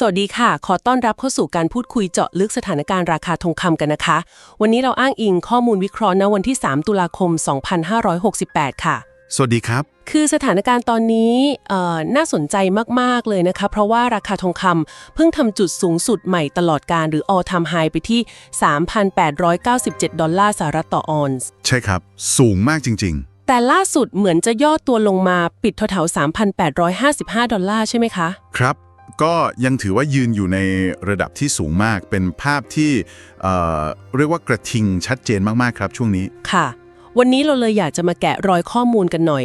สวัสดีค่ะ ขอต้อนรับเข้าสู่การพูดคุยเจาะลึกสถานการณ์ราคาทองคำกันนะคะ วันนี้เราอ้างอิงข้อมูลวิเคราะห์ณวันที่ 3 ตุลาคม 2568 ค่ะ สวัสดีครับ คือสถานการณ์ตอนนี้เอ่อน่าสนใจมาก ๆ เลยนะคะ เพราะว่าราคาทองคำเพิ่งทำจุดสูงสุดใหม่ตลอดการหรือ all time high ไปที่ 3,897 ดอลลาร์สหรัฐต่อออนซ์ ใช่ครับ สูงมากจริงแต่ล่าสุดเหมือนจะย่อตัวลงมาปิดแถวๆ3,855 ดอลลาร์ใช่ไหมคะๆครับ ก็ยังถือว่ายืนอยู่ในระดับที่สูงมาก เป็นภาพที่เอ่อเรียกว่ากระทิงชัดเจนมาก ๆ ครับช่วงนี้ ค่ะ วันนี้เราเลยอยากจะมาแกะรอยข้อมูลกันหน่อย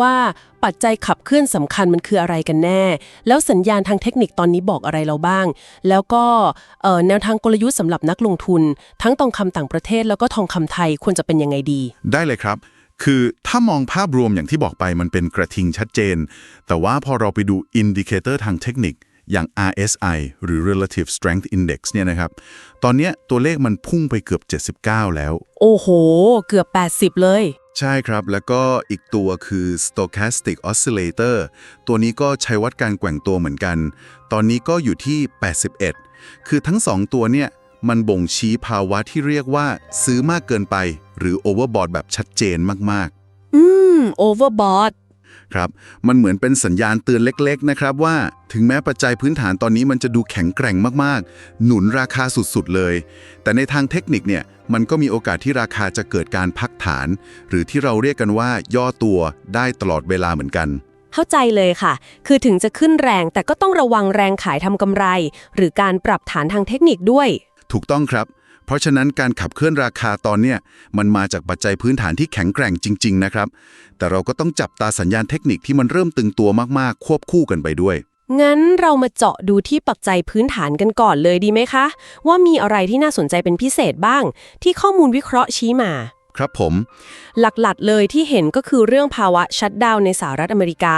ว่าปัจจัยขับเคลื่อนสำคัญมันคืออะไรกันแน่ แล้วสัญญาณทางเทคนิคตอนนี้บอกอะไรเราบ้าง แล้วก็เอ่อแนวทางกลยุทธ์สำหรับนักลงทุน ทั้งทองคำต่างประเทศแล้วก็ทองคำไทยควรจะเป็นยังไงดี ได้เลยครับ คือถ้ามองภาพรวมอย่างที่บอกไปมันเป็นกระทิงชัดเจน แต่ว่าพอเราไปดูอินดิเคเตอร์ทางเทคนิคอย่าง RSI หรือ Relative Strength Index เนี่ยนะครับ ตอนเนี้ยตัวเลขมันพุ่งไปเกือบ 79 แล้ว โอ้โห เกือบ 80 เลย ใช่ครับ แล้วก็อีกตัวคือ stochastic oscillator ตัวนี้ก็ใช้วัดการแกว่งตัวเหมือนกัน ตอนนี้ก็อยู่ที่ 81 คือทั้งสองตัวเนี่ย มันบ่งชี้ภาวะที่เรียกว่า ซื้อมากเกินไป หรือ overbought แบบชัดเจนมากอืม overbought ๆครับ มันเหมือนเป็นสัญญาณเตือนเล็ก ๆ นะครับว่า ถึงแม้ปัจจัยพื้นฐานตอนนี้มันจะดูแข็งแกร่งมากๆ หนุนราคาสุด ๆ เลย แต่ในทางเทคนิคเนี่ย มันก็มีโอกาสที่ราคาจะเกิดการพักฐาน หรือที่เราเรียกกันว่า ย่อตัวได้ตลอดเวลาเหมือนกัน เข้าใจเลยค่ะ คือถึงจะขึ้นแรงแต่ก็ต้องระวังแรงขายทำกำไร หรือการปรับฐานทางเทคนิคด้วย ถูกต้องครับ เพราะฉะนั้นการขับเคลื่อนราคาตอนเนี้ยมันมาจากปัจจัยพื้นฐานที่แข็งแกร่งจริง ๆ นะครับ แต่เราก็ต้องจับตาสัญญาณเทคนิคที่มันเริ่มตึงตัวมากๆ ควบคู่กันไปด้วย งั้นเรามาเจาะดูที่ปัจจัยพื้นฐานกันก่อนเลยดีไหมคะ ว่ามีอะไรที่น่าสนใจเป็นพิเศษบ้าง ที่ข้อมูลวิเคราะห์ชี้มา ครับผม หลักๆเลยที่เห็นก็คือเรื่องภาวะชัดดาวน์ในสหรัฐอเมริกา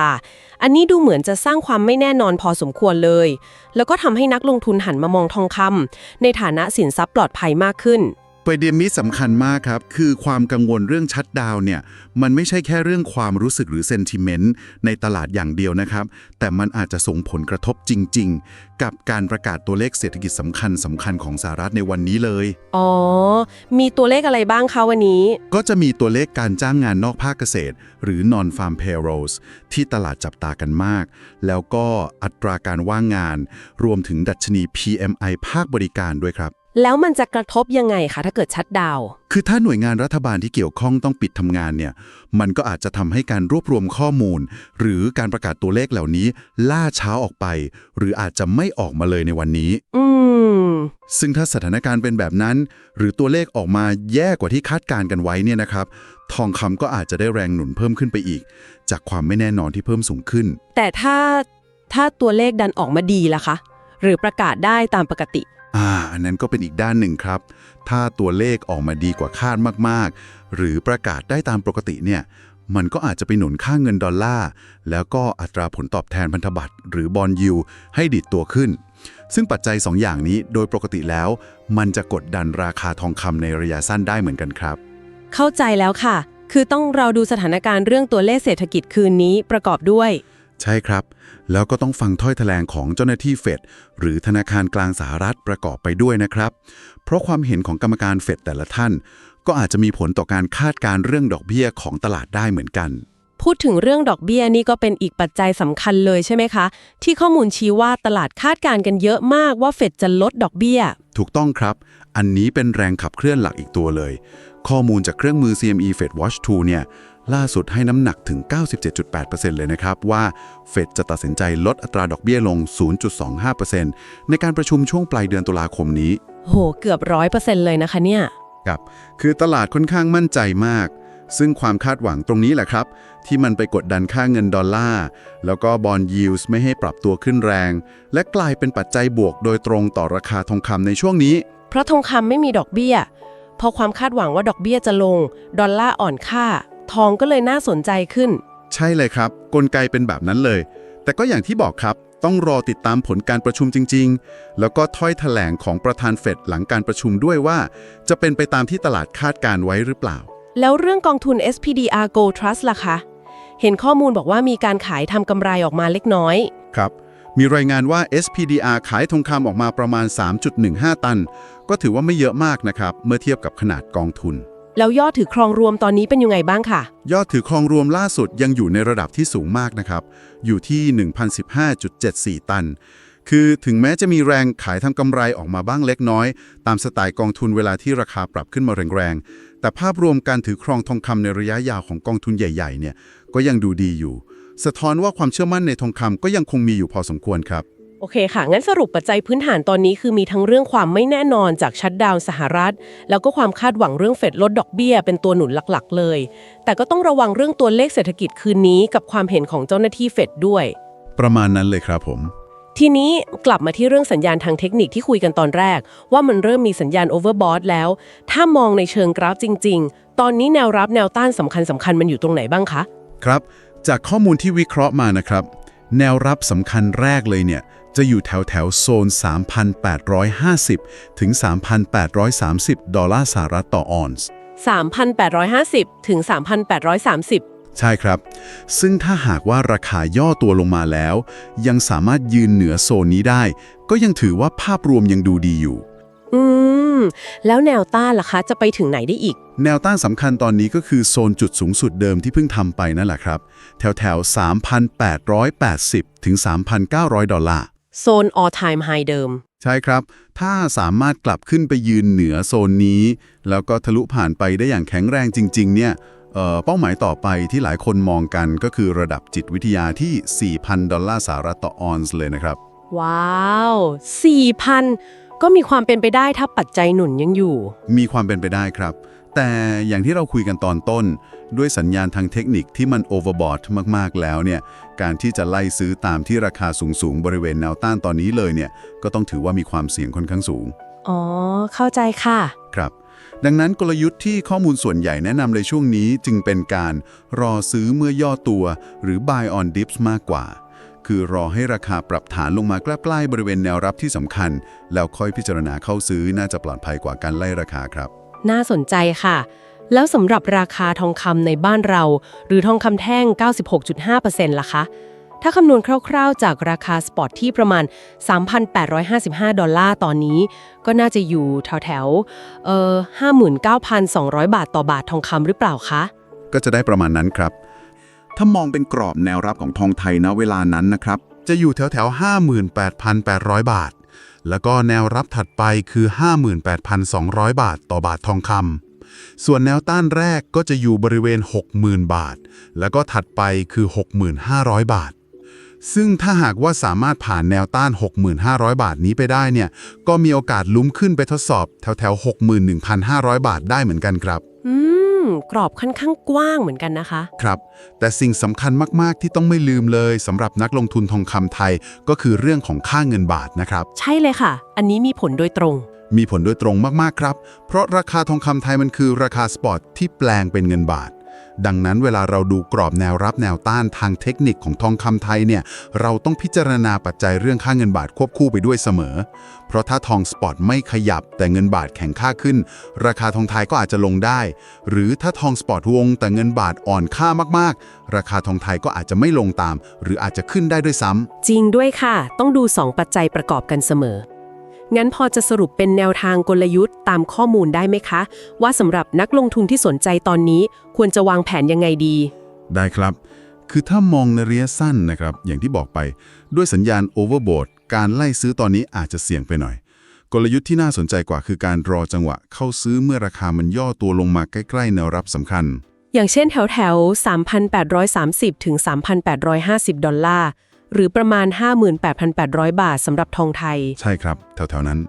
อันนี้ดูเหมือนจะสร้างความไม่แน่นอนพอสมควรเลย แล้วก็ทำให้นักลงทุนหันมามองทองคำในฐานะสินทรัพย์ปลอดภัยมากขึ้น ประเด็นนี้สำคัญมากครับ คือความกังวลเรื่องชัดดาวน์เนี่ย มันไม่ใช่แค่เรื่องความรู้สึกหรือเซนติเมนต์ในตลาดอย่างเดียวนะครับ แต่มันอาจจะส่งผลกระทบจริง ๆ กับการประกาศตัวเลขเศรษฐกิจสำคัญสำคัญของสหรัฐในวันนี้เลย อ๋อ มีตัวเลขอะไรบ้างคะวันนี้ ก็จะมีตัวเลขการจ้างงานนอกภาคเกษตร หรือ non farm payrolls ที่ตลาดจับตากันมาก แล้วก็อัตราการว่างงาน รวมถึงดัชนี PMI ภาคบริการด้วยครับ แล้วมันจะกระทบยังไงคะถ้าเกิดชัดดาวน์คือถ้าหน่วยงานรัฐบาลที่เกี่ยวข้องต้องปิดทำงานเนี่ย มันก็อาจจะทำให้การรวบรวมข้อมูล หรือการประกาศตัวเลขเหล่านี้ ล่าช้าออกไป หรืออาจจะไม่ออกมาเลยในวันนี้ อืม ซึ่งถ้าสถานการณ์เป็นแบบนั้น หรือตัวเลขออกมาแย่กว่าที่คาดการณ์กันไว้เนี่ยนะครับ ทองคำก็อาจจะได้แรงหนุนเพิ่มขึ้นไปอีก จากความไม่แน่นอนที่เพิ่มสูงขึ้น แต่ถ้าถ้าตัวเลขดันออกมาดีล่ะคะ หรือประกาศได้ตามปกติ อันนั้นก็เป็นอีกด้านหนึ่งครับ ถ้าตัวเลขออกมาดีกว่าคาดมากๆ หรือประกาศได้ตามปกติเนี่ย มันก็อาจจะไปหนุนค่าเงินดอลลาร์ แล้วก็อัตราผลตอบแทนพันธบัตรหรือบอลยูให้ดิดตัวขึ้น ซึ่งปัจจัย 2อย่างนี้โดยปกติแล้ว มันจะกดดันราคาทองคำในระยะสั้นได้เหมือนกันครับ เข้าใจแล้วค่ะ คือต้องเราดูสถานการณ์เรื่องตัวเลขเศรษฐกิจคืนนี้ประกอบด้วย ใช่ครับ แล้วก็ต้องฟังถ้อยแถลงของเจ้าหน้าที่เฟดหรือธนาคารกลางสหรัฐประกอบไปด้วยนะครับ เพราะความเห็นของกรรมการเฟดแต่ละท่าน ก็อาจจะมีผลต่อการคาดการณ์เรื่องดอกเบี้ยของตลาดได้เหมือนกัน พูดถึงเรื่องดอกเบี้ยนี่ก็เป็นอีกปัจจัยสำคัญเลยใช่ไหมคะ ที่ข้อมูลชี้ว่าตลาดคาดการณ์กันเยอะมากว่าเฟดจะลดดอกเบี้ย ถูกต้องครับ อันนี้เป็นแรงขับเคลื่อนหลักอีกตัวเลย ข้อมูลจากเครื่องมือ CME Fed Watch 2 เนี่ย ล่าสุดให้น้ำหนักถึง 97.8%เลยนะครับ ว่าเฟดจะตัดสินใจลดอัตราดอกเบี้ยลง 0.25%ในการประชุมช่วงปลายเดือนตุลาคมนี้ โห เกือบร้อยเปอร์เซ็นต์เลยนะคะเนี่ย ครับ คือตลาดค่อนข้างมั่นใจมาก ซึ่งความคาดหวังตรงนี้แหละครับ ที่มันไปกดดันค่าเงินดอลลาร์ แล้วก็บอลยิวส์ไม่ให้ปรับตัวขึ้นแรง และกลายเป็นปัจจัยบวกโดยตรงต่อราคาทองคำในช่วงนี้ เพราะทองคำไม่มีดอกเบี้ย พอความคาดหวังว่าดอกเบี้ยจะลง ดอลลาร์อ่อนค่า ทองก็เลยน่าสนใจขึ้น ใช่เลยครับ กลไกเป็นแบบนั้นเลย แต่ก็อย่างที่บอกครับต้องรอติดตามผลการประชุมจริง ๆ แล้วก็ถ้อยแถลงของประธานเฟดหลังการประชุมด้วยว่า จะเป็นไปตามที่ตลาดคาดการไว้หรือเปล่า แล้วเรื่องกองทุน SPDR Gold Trust ล่ะคะ เห็นข้อมูลบอกว่ามีการขายทำกำไรออกมาเล็กน้อย ครับ มีรายงานว่า SPDR ขายทองคำออกมาประมาณ 3.15 ตัน ก็ถือว่าไม่เยอะมากนะครับ เมื่อเทียบกับขนาดกองทุน แล้วยอดถือครองรวมตอนนี้เป็นยังไงบ้างค่ะ ยอดถือครองรวมล่าสุดยังอยู่ในระดับที่สูงมากนะครับ อยู่ที่ 1,015.74 ตัน คือถึงแม้จะมีแรงขายทำกำไรออกมาบ้างเล็กน้อย ตามสไตล์กองทุนเวลาที่ราคาปรับขึ้นมาแรงๆ แต่ภาพรวมการถือครองทองคำในระยะยาวของกองทุนใหญ่ๆ เนี่ย ก็ยังดูดีอยู่ สะท้อนว่าความเชื่อมั่นในทองคำก็ยังคงมีอยู่พอสมควรครับ โอเคค่ะ งั้นสรุปปัจจัยพื้นฐานตอนนี้คือมีทั้งเรื่องความไม่แน่นอนจากชัดดาวน์สหรัฐ แล้วก็ความคาดหวังเรื่องเฟดลดดอกเบี้ย เป็นตัวหนุนหลักๆ เลย แต่ก็ต้องระวังเรื่องตัวเลขเศรษฐกิจคืนนี้กับความเห็นของเจ้าหน้าที่เฟดด้วย ประมาณนั้นเลยครับผม ทีนี้กลับมาที่เรื่องสัญญาณทางเทคนิคที่คุยกันตอนแรก ว่ามันเริ่มมีสัญญาณโอเวอร์บอทแล้ว ถ้ามองในเชิงกราฟจริง ๆ ตอนนี้แนวรับแนวต้านสำคัญสำคัญมันอยู่ตรงไหนบ้างคะ ครับ จากข้อมูลที่วิเคราะห์มานะครับ แนวรับสำคัญแรกเลยเนี่ย จะอยู่แถวแถวๆโซน 3,850 ถึง 3,830 ดอลลาร์สหรัฐต่อออนซ์ 3,850 ถึง 3,830ใช่ครับ ซึ่งถ้าหากว่าราคาย่อตัวลงมาแล้ว ยังสามารถยืนเหนือโซนนี้ได้ ก็ยังถือว่าภาพรวมยังดูดีอยู่ อืม แล้วแนวต้านล่ะคะจะไปถึงไหนได้อีก แนวต้านสำคัญตอนนี้ก็คือโซนจุดสูงสุดเดิมที่เพิ่งทำไปนั่นแหละครับ แถวแถวๆ3,880 ถึง 3,900 ดอลลาร์ โซน all time high เดิม ใช่ครับ ถ้าสามารถกลับขึ้นไปยืนเหนือโซนนี้ แล้วก็ทะลุผ่านไปได้อย่างแข็งแรงจริง ๆ เนี่ยเอ่อเป้าหมายต่อไปที่หลายคนมองกันก็คือระดับจิตวิทยาที่ 4,000 ดอลลาร์สหรัฐต่อออนซ์เลยนะครับ ว้าว 4,000 ก็มีความเป็นไปได้ถ้าปัจจัยหนุนยังอยู่ มีความเป็นไปได้ครับ แต่อย่างที่เราคุยกันตอนต้น ด้วยสัญญาณทางเทคนิคที่มันโอเวอร์บอทมาก ๆ แล้วเนี่ยการที่จะไล่ซื้อตามที่ราคาสูง ๆ บริเวณแนวต้านตอนนี้เลยเนี่ยก็ต้องถือว่ามีความเสี่ยงค่อนข้างสูง อ๋อ เข้าใจค่ะ ครับ ดังนั้นกลยุทธ์ที่ข้อมูลส่วนใหญ่แนะนำในช่วงนี้จึงเป็นการรอซื้อเมื่อย่อตัว หรือ buy on dips มากกว่า คือรอให้ราคาปรับฐานลงมาใกล้ๆบริเวณแนวรับที่สำคัญ แล้วค่อยพิจารณาเข้าซื้อน่าจะปลอดภัยกว่าการไล่ราคาครับ น่าสนใจค่ะ แล้วสำหรับราคาทองคำในบ้านเรา หรือทองคำแท่ง 96.5%ล่ะคะ ถ้าคำนวณคร่าวๆ จากราคาสปอตที่ประมาณ 3,855 ดอลลาร์ตอนนี้ ก็น่าจะอยู่แถวๆเอ่อ59,200 บาทต่อบาททองคำหรือเปล่าคะ ก็จะได้ประมาณนั้นครับ ถ้ามองเป็นกรอบแนวรับของทองไทยณเวลานั้นนะครับ จะอยู่แถวแถวๆ58,800 บาท แล้วก็แนวรับถัดไปคือ 58,200 บาทต่อบาททองคำส่วนแนวต้านแรกก็จะอยู่บริเวณ 60,000 บาท แล้วก็ถัดไปคือ 6,500 บาท ซึ่งถ้าหากว่าสามารถผ่านแนวต้าน 6,500 บาทนี้ไปได้เนี่ย ก็มีโอกาสลุ้มขึ้นไปทดสอบแถวแถวๆ61,500 บาทได้เหมือนกันครับ กรอบค่อนข้างกว้างเหมือนกันนะคะ ครับ แต่สิ่งสำคัญมาก ๆ ที่ต้องไม่ลืมเลยสำหรับนักลงทุนทองคำไทย ก็คือเรื่องของค่าเงินบาทนะครับ ใช่เลยค่ะ อันนี้มีผลโดยตรง มีผลโดยตรงมาก ๆ ครับ เพราะราคาทองคำไทยมันคือราคาสปอตที่แปลงเป็นเงินบาท ดังนั้นเวลาเราดูกรอบแนวรับแนวต้านทางเทคนิคของทองคำไทยเนี่ย เราต้องพิจารณาปัจจัยเรื่องค่าเงินบาทควบคู่ไปด้วยเสมอ เพราะถ้าทองสปอตไม่ขยับแต่เงินบาทแข็งค่าขึ้น ราคาทองไทยก็อาจจะลงได้ หรือถ้าทองสปอตวงแต่เงินบาทอ่อนค่ามากๆ ราคาทองไทยก็อาจจะไม่ลงตาม หรืออาจจะขึ้นได้ด้วยซ้ำจริงด้วยค่ะ ต้องดู 2 ปัจจัยประกอบกันเสมอ งั้นพอจะสรุปเป็นแนวทางกลยุทธ์ตามข้อมูลได้ไหมคะ ว่าสำหรับนักลงทุนที่สนใจตอนนี้ควรจะวางแผนยังไงดี ได้ครับ คือถ้ามองในระยะสั้นนะครับ อย่างที่บอกไป ด้วยสัญญาณโอเวอร์โบดการไล่ซื้อตอนนี้อาจจะเสี่ยงไปหน่อย กลยุทธ์ที่น่าสนใจกว่าคือการรอจังหวะเข้าซื้อเมื่อราคามันย่อตัวลงมาใกล้ๆแนวรับสำคัญอย่างเช่นแถวแถว3,830 ถึง 3,850 ดอลลาร์ หรือประมาณ 58,800 บาทสำหรับทองไทย ใช่ครับ แถวๆนั้น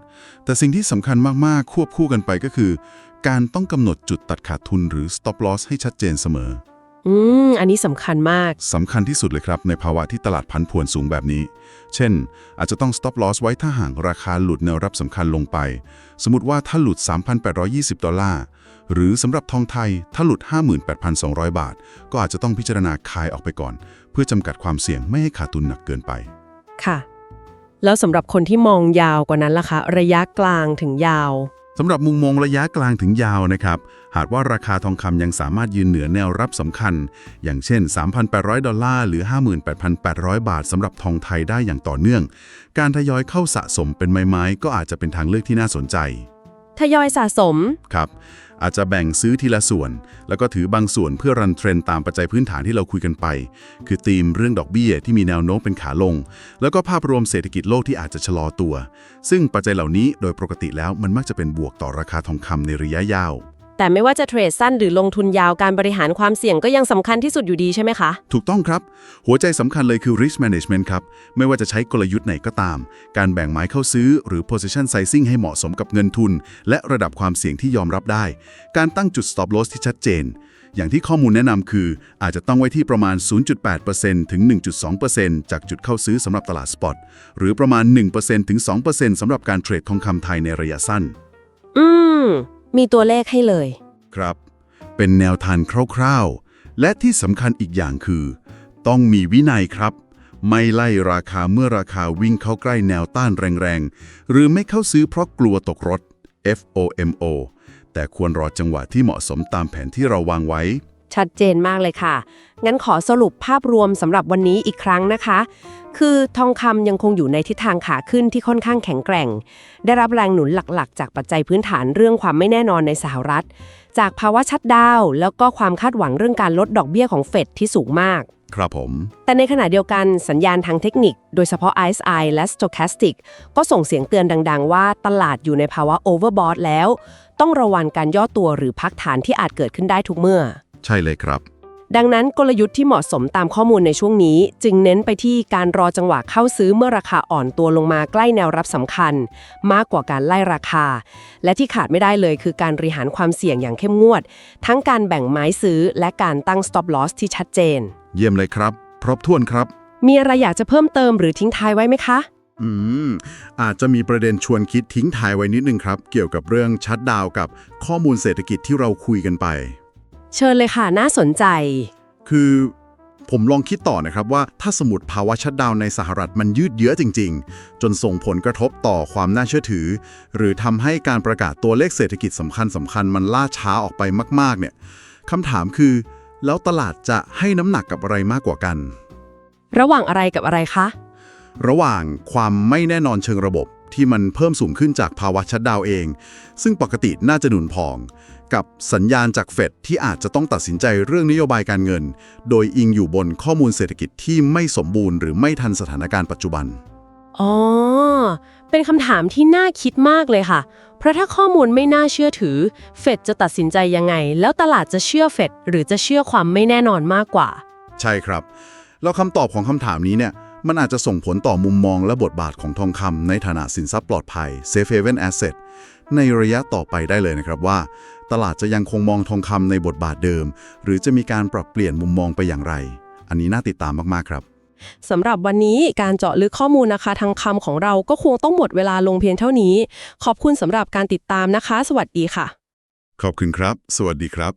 แต่สิ่งที่สำคัญมาก ๆ ควบคู่กันไปก็คือ การต้องกำหนดจุดตัดขาดทุนหรือ stop loss ให้ชัดเจนเสมอ อืม อันนี้สำคัญมาก สำคัญที่สุดเลยครับ ในภาวะที่ตลาดพันผวนสูงแบบนี้ เช่น อาจจะต้อง stop loss ไว้ถ้าห่างราคาหลุดแนวรับสำคัญลงไป สมมติว่าถ้าหลุด 3,820 ดอลลาร์ หรือสำหรับทองไทยถ้าหลุด 58,200 บาท ก็อาจจะต้องพิจารณาคายออกไปก่อน เพื่อจำกัดความเสี่ยงไม่ให้ขาดทุนหนักเกินไป ค่ะ แล้วสำหรับคนที่มองยาวกว่านั้นล่ะคะ ระยะกลางถึงยาว สำหรับมุมมองระยะกลางถึงยาวนะครับ หากว่าราคาทองคำยังสามารถยืนเหนือแนวรับสำคัญ อย่างเช่น 3,800 ดอลลาร์หรือ 58,800 บาทสำหรับทองไทยได้อย่างต่อเนื่อง การทยอยเข้าสะสมเป็นไม้ๆก็อาจจะเป็นทางเลือกที่น่าสนใจ ทยอยสะสม ครับ อาจจะแบ่งซื้อทีละส่วน แล้วก็ถือบางส่วนเพื่อรันเทรนตามปัจจัยพื้นฐานที่เราคุยกันไป คือธีมเรื่องดอกเบี้ยที่มีแนวโน้มเป็นขาลง แล้วก็ภาพรวมเศรษฐกิจโลกที่อาจจะชะลอตัว ซึ่งปัจจัยเหล่านี้โดยปกติแล้วมันมักจะเป็นบวกต่อราคาทองคำในระยะยาว แต่ไม่ว่าจะเทรดสั้นหรือลงทุนยาวการบริหารความเสี่ยงก็ยังสำคัญที่สุดอยู่ดีใช่ไหมคะ ถูกต้องครับ หัวใจสำคัญเลยคือ risk management ครับ ไม่ว่าจะใช้กลยุทธ์ไหนก็ตาม การแบ่งไม้เข้าซื้อหรือ position sizing ให้เหมาะสมกับเงินทุน และระดับความเสี่ยงที่ยอมรับได้ การตั้งจุด stop loss ที่ชัดเจน อย่างที่ข้อมูลแนะนำคือ อาจจะต้องไว้ที่ประมาณ 0.8%ถึง 1.2%จากจุดเข้าซื้อสำหรับตลาดสปอตหรือประมาณ 1%ถึง 2%สำหรับการเทรดทองคำไทยในระยะสั้น อืม มีตัวเลขให้เลย ครับ เป็นแนวทางคร่าวๆ และที่สำคัญอีกอย่างคือ ต้องมีวินัยครับ ไม่ไล่ราคาเมื่อราคาวิ่งเข้าใกล้แนวต้านแรงๆ หรือไม่เข้าซื้อเพราะกลัวตกรถ FOMO แต่ควรรอจังหวะที่เหมาะสมตามแผนที่เราวางไว้ ชัดเจนมากเลยค่ะ งั้นขอสรุปภาพรวมสำหรับวันนี้อีกครั้งนะคะ คือทองคำยังคงอยู่ในทิศทางขาขึ้นที่ค่อนข้างแข็งแกร่ง ได้รับแรงหนุนหลักๆ จากปัจจัยพื้นฐานเรื่องความไม่แน่นอนในสหรัฐ จากภาวะชัดดาวน์แล้วก็ความคาดหวังเรื่องการลดดอกเบี้ยของเฟดที่สูงมาก ครับผม แต่ในขณะเดียวกันสัญญาณทางเทคนิค โดยเฉพาะ RSI และ Stochastic ก็ส่งเสียงเตือนดัง ๆ ว่าตลาดอยู่ในภาวะ overbought แล้ว ต้องระวังการย่อตัวหรือพักฐานที่อาจเกิดขึ้นได้ทุกเมื่อ ใช่เลยครับ ดังนั้นกลยุทธ์ที่เหมาะสมตามข้อมูลในช่วงนี้ จึงเน้นไปที่การรอจังหวะเข้าซื้อเมื่อราคาอ่อนตัวลงมาใกล้แนวรับสำคัญ มากกว่าการไล่ราคา และที่ขาดไม่ได้เลยคือการบริหารความเสี่ยงอย่างเข้มงวด ทั้งการแบ่งไม้ซื้อและการตั้ง stop loss ที่ชัดเจน เยี่ยมเลยครับครบถ้วนครับ มีอะไรอยากจะเพิ่มเติมหรือทิ้งท้ายไว้ไหมคะ อืม อาจจะมีประเด็นชวนคิดทิ้งท้ายไว้นิดนึงครับ เกี่ยวกับเรื่องชัดดาวน์กับข้อมูลเศรษฐกิจที่เราคุยกันไป เชิญเลยค่ะน่าสนใจ คือผมลองคิดต่อนะครับว่าถ้าสมมติภาวะชัดดาวน์ในสหรัฐมันยืดเยื้อจริง ๆ จนส่งผลกระทบต่อความน่าเชื่อถือ หรือทำให้การประกาศตัวเลขเศรษฐกิจสำคัญสำคัญมันล่าช้าออกไปมาก ๆ เนี่ยคำถามคือ แล้วตลาดจะให้น้ำหนักกับอะไรมากกว่ากัน ระหว่างอะไรกับอะไรคะ ระหว่างความไม่แน่นอนเชิงระบบ ที่มันเพิ่มสูงขึ้นจากภาวะชัดดาวน์เอง ซึ่งปกติน่าจะหนุนพอง กับสัญญาณจากเฟดที่อาจจะต้องตัดสินใจเรื่องนโยบายการเงิน โดยอิงอยู่บนข้อมูลเศรษฐกิจที่ไม่สมบูรณ์หรือไม่ทันสถานการณ์ปัจจุบัน อ๋อ เป็นคำถามที่น่าคิดมากเลยค่ะ เพราะถ้าข้อมูลไม่น่าเชื่อถือ เฟดจะตัดสินใจยังไง แล้วตลาดจะเชื่อเฟดหรือจะเชื่อความไม่แน่นอนมากกว่า ใช่ครับ แล้วคำตอบของคำถามนี้เนี่ย มันอาจจะส่งผลต่อมุมมองและบทบาทของทองคำในฐานะสินทรัพย์ปลอดภัย Safe Haven Asset ในระยะต่อไปได้เลยนะครับว่า ตลาดจะยังคงมองทองคำในบทบาทเดิม หรือจะมีการปรับเปลี่ยนมุมมองไปอย่างไร อันนี้น่าติดตามมากๆครับสำหรับวันนี้การเจาะลึกข้อมูลนะคะทางคำของเราก็คงต้องหมดเวลาลงเพียงเท่านี้ ขอบคุณสำหรับการติดตามนะคะ สวัสดีค่ะ ขอบคุณครับ สวัสดีครับ